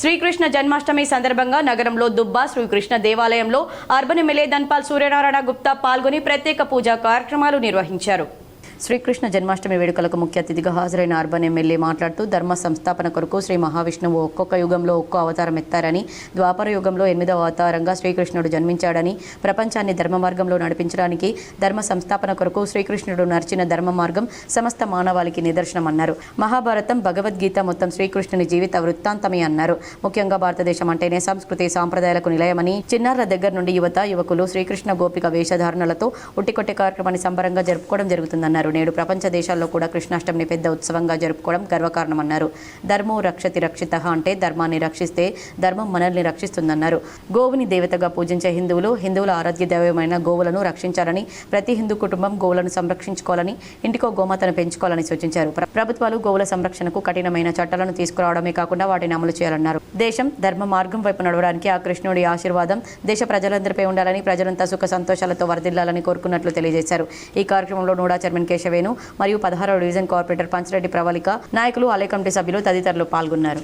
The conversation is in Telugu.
శ్రీకృష్ణ జన్మాష్టమి సందర్భంగా నగరంలో దుబ్బా శ్రీకృష్ణ దేవాలయంలో అర్బన్ ఎమ్మెల్యే ధన్పాల్ సూర్యనారాయణ గుప్తా పాల్గొని ప్రత్యేక పూజా కార్యక్రమాలు నిర్వహించారు. శ్రీకృష్ణ జన్మాష్టమి వేడుకలకు ముఖ్య అతిథిగా హాజరైన అర్బన్ ఎమ్మెల్యే మాట్లాడుతూ ధర్మ సంస్థాపన కొరకు శ్రీ మహావిష్ణువు ఒక్కొక్క యుగంలో ఒక్కో అవతారం ఎత్తారని ద్వాపర యుగంలో ఎనిమిదవ అవతారంగా శ్రీకృష్ణుడు జన్మించాడని ప్రపంచాన్ని ధర్మ మార్గంలో నడిపించడానికి ధర్మ సంస్థాపన కొరకు శ్రీకృష్ణుడు నడిచిన ధర్మ మార్గం సమస్త మానవాళికి నిదర్శనమన్నారు. మహాభారతం భగవద్గీత మొత్తం శ్రీకృష్ణుని జీవిత వృత్తాంతమే అన్నారు. ముఖ్యంగా భారతదేశం అంటేనే సంస్కృతి సాంప్రదాయాలకు నిలయమని చిన్నారుల దగ్గర నుండి యువత యువకులు శ్రీకృష్ణ గోపిక వేషధారణలతో ఉట్టికొట్టే కార్యక్రమాన్ని సంబరంగా జరుపుకోవడం జరుగుతుందన్నారు. నేడు ప్రపంచ దేశాల్లో కూడా కృష్ణాష్టమిని పెద్ద ఉత్సవంగా జరుపుకోవడం గర్వకారణమన్నారు. ధర్మో రక్షతి రక్షిత అంటే ధర్మాన్ని రక్షిస్తే ధర్మం మనల్ని రక్షిస్తుందన్నారు. గోవుని దేవతగా పూజించే హిందువులు హిందువుల ఆరోగ్య దైవమైన గోవులను రక్షించాలని ప్రతి హిందూ కుటుంబం గోవులను సంరక్షించుకోవాలని ఇంటికో గోమాతను పెంచుకోవాలని సూచించారు. ప్రభుత్వాలు గోవుల సంరక్షణకు కఠినమైన చట్టాలను తీసుకురావడమే కాకుండా వాటిని అమలు చేయాలన్నారు. దేశం ధర్మ మార్గం వైపు నడవడానికి ఆ కృష్ణుడి ఆశీర్వాదం దేశ ప్రజలందరిపై ఉండాలని ప్రజలంతా సుఖ సంతోషాలతో వర్ధిల్లాలని కోరుకున్నట్లు తెలియజేశారు. ఈ కార్యక్రమంలో నూడా చైర్మన్ వెంకటేశవేణు మరియు పదహారవ డివిజన్ కార్పొరేటర్ పంచరెడ్డి ప్రవళిక నాయకులు ఆలయ కమిటీ సభ్యులు తదితరులు పాల్గొన్నారు.